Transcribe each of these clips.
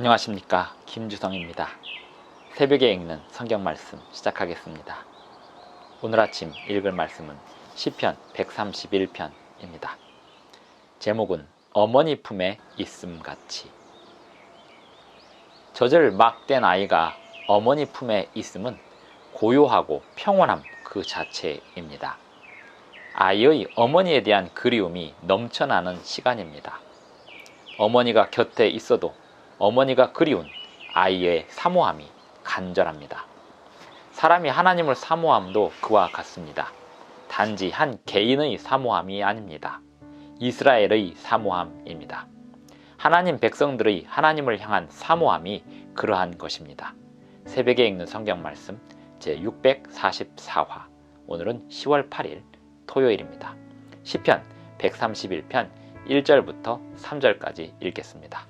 안녕하십니까 김주성입니다. 새벽에 읽는 성경 말씀 시작하겠습니다. 오늘 아침 읽을 말씀은 시편 131편입니다. 제목은 어머니 품에 있음 같이 젖을 막 뗀 아이가 어머니 품에 있음은 고요하고 평온함 그 자체입니다. 아이의 어머니에 대한 그리움이 넘쳐나는 시간입니다. 어머니가 곁에 있어도 어머니가 그리운 아이의 사모함이 간절합니다. 사람이 하나님을 사모함도 그와 같습니다. 단지 한 개인의 사모함이 아닙니다. 이스라엘의 사모함입니다. 하나님 백성들의 하나님을 향한 사모함이 그러한 것입니다. 새벽에 읽는 성경 말씀 제 644화 오늘은 10월 8일 토요일입니다. 시편 131편 1절부터 3절까지 읽겠습니다.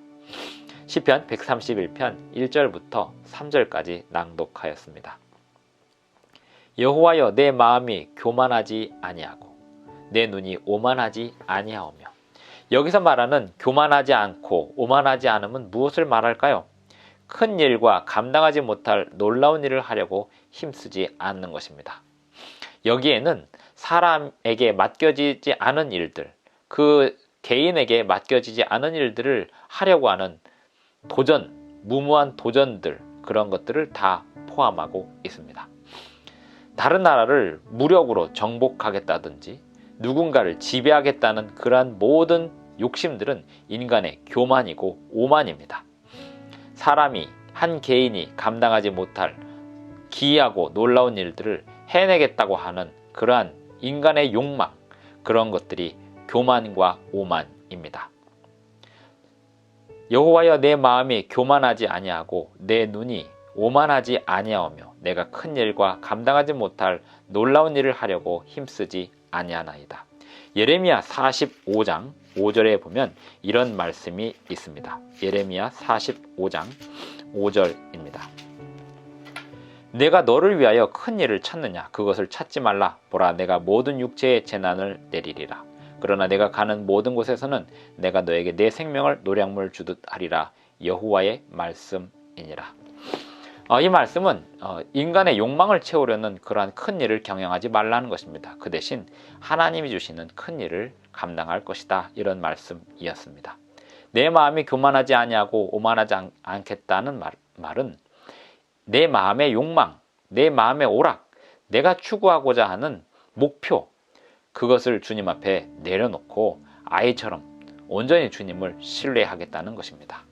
시편 131편 1절부터 3절까지 낭독하였습니다. 여호와여 내 마음이 교만하지 아니하고 내 눈이 오만하지 아니하오며 여기서 말하는 교만하지 않고 오만하지 않음은 무엇을 말할까요? 큰 일과 감당하지 못할 놀라운 일을 하려고 힘쓰지 않는 것입니다. 여기에는 사람에게 맡겨지지 않은 일들, 그 개인에게 맡겨지지 않은 일들을 하려고 하는 도전, 무모한 도전들, 그런 것들을 다 포함하고 있습니다. 다른 나라를 무력으로 정복하겠다든지 누군가를 지배하겠다는 그러한 모든 욕심들은 인간의 교만이고 오만입니다. 사람이 한 개인이 감당하지 못할 기이하고 놀라운 일들을 해내겠다고 하는 그러한 인간의 욕망, 그런 것들이 교만과 오만입니다. 여호와여 내 마음이 교만하지 아니하고 내 눈이 오만하지 아니하오며 내가 큰 일과 감당하지 못할 놀라운 일을 하려고 힘쓰지 아니하나이다. 예레미야 45장 5절에 보면 이런 말씀이 있습니다. 예레미야 45장 5절입니다. 내가 너를 위하여 큰 일을 찾느냐 그것을 찾지 말라 보라 내가 모든 육체의 재난을 내리리라 그러나 내가 가는 모든 곳에서는 내가 너에게 내 생명을 노량물 주듯 하리라. 여호와의 말씀이니라. 어, 이 말씀은 어, 인간의 욕망을 채우려는 그러한 큰 일을 경영하지 말라는 것입니다. 그 대신 하나님이 주시는 큰 일을 감당할 것이다. 이런 말씀이었습니다. 내 마음이 교만하지 아니하고 오만하지 않, 않겠다는 말, 말은 내 마음의 욕망, 내 마음의 오락, 내가 추구하고자 하는 목표, 그것을 주님 앞에 내려놓고 아이처럼 온전히 주님을 신뢰하겠다는 것입니다.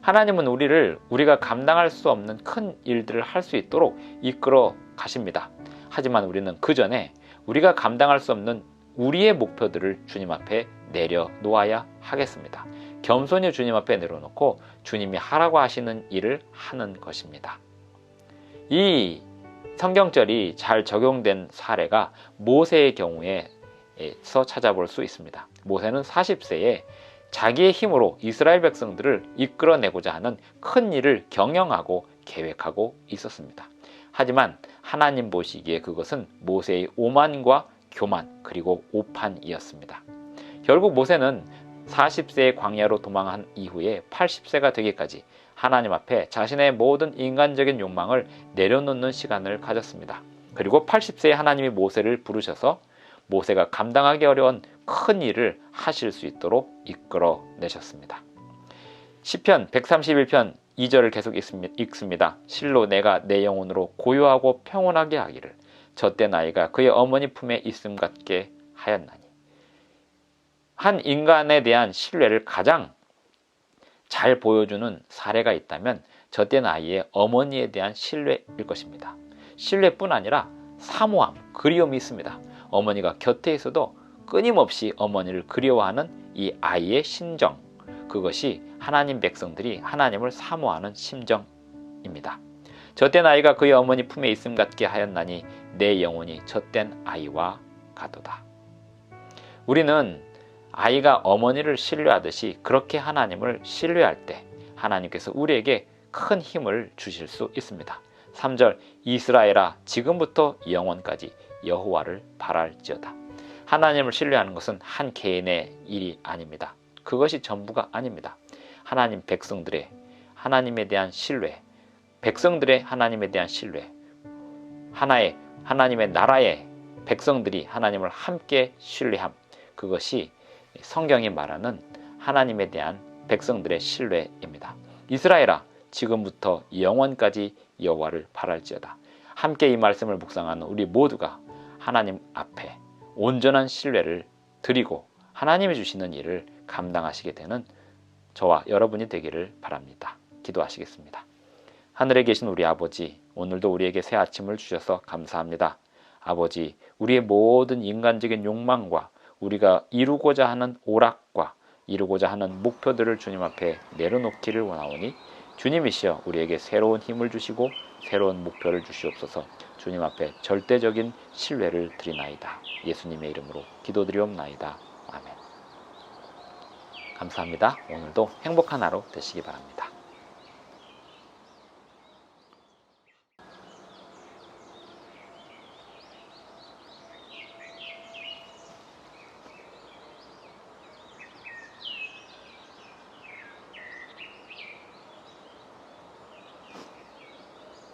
하나님은 우리를 우리가 감당할 수 없는 큰 일들을 할 수 있도록 이끌어 가십니다. 하지만 우리는 그 전에 우리가 감당할 수 없는 우리의 목표들을 주님 앞에 내려놓아야 하겠습니다. 겸손히 주님 앞에 내려놓고 주님이 하라고 하시는 일을 하는 것입니다. 이 성경절이 잘 적용된 사례가 모세의 경우에서 찾아볼 수 있습니다. 모세는 40세에 자기의 힘으로 이스라엘 백성들을 이끌어내고자 하는 큰 일을 경영하고 계획하고 있었습니다. 하지만 하나님 보시기에 그것은 모세의 오만과 교만 그리고 오판이었습니다. 결국 모세는 40세의 광야로 도망한 이후에 80세가 되기까지 하나님 앞에 자신의 모든 인간적인 욕망을 내려놓는 시간을 가졌습니다. 그리고 80세에 하나님이 모세를 부르셔서 모세가 감당하기 어려운 큰 일을 하실 수 있도록 이끌어 내셨습니다. 시편 131편 2절을 계속 읽습니다. 실로 내가 내 영혼으로 고요하고 평온하게 하기를 젖된 아이가 그의 어머니 품에 있음 같게 하였나니 한 인간에 대한 신뢰를 가장 잘 보여주는 사례가 있다면 저땐 아이의 어머니에 대한 신뢰일 것입니다. 신뢰뿐 아니라 사모함, 그리움이 있습니다. 어머니가 곁에 있어도 끊임없이 어머니를 그리워하는 이 아이의 심정, 그것이 하나님 백성들이 하나님을 사모하는 심정입니다. 젖된 아이가 그의 어머니 품에 있음 같게 하였나니 내 영혼이 젖된 아이와 같도다. 우리는 아이가 어머니를 신뢰하듯이 그렇게 하나님을 신뢰할 때 하나님께서 우리에게 큰 힘을 주실 수 있습니다. 3절 이스라엘아 지금부터 영원까지 여호와를 바랄지어다. 하나님을 신뢰하는 것은 한 개인의 일이 아닙니다. 그것이 전부가 아닙니다. 하나님 백성들의 하나님에 대한 신뢰, 백성들의 하나님에 대한 신뢰, 하나의 하나님의 나라의 백성들이 하나님을 함께 신뢰함. 그것이 성경이 말하는 하나님에 대한 백성들의 신뢰입니다. 이스라엘아 지금부터 영원까지 여호와를 바랄지어다. 함께 이 말씀을 묵상하는 우리 모두가 하나님 앞에 온전한 신뢰를 드리고 하나님이 주시는 일을 감당하시게 되는 저와 여러분이 되기를 바랍니다. 기도하시겠습니다. 하늘에 계신 우리 아버지, 오늘도 우리에게 새 아침을 주셔서 감사합니다. 아버지, 우리의 모든 인간적인 욕망과 우리가 이루고자 하는 오락과 이루고자 하는 목표들을 주님 앞에 내려놓기를 원하오니 주님이시여 우리에게 새로운 힘을 주시고 새로운 목표를 주시옵소서 주님 앞에 절대적인 신뢰를 드리나이다. 예수님의 이름으로 기도드리옵나이다. 아멘. 감사합니다. 오늘도 행복한 하루 되시기 바랍니다.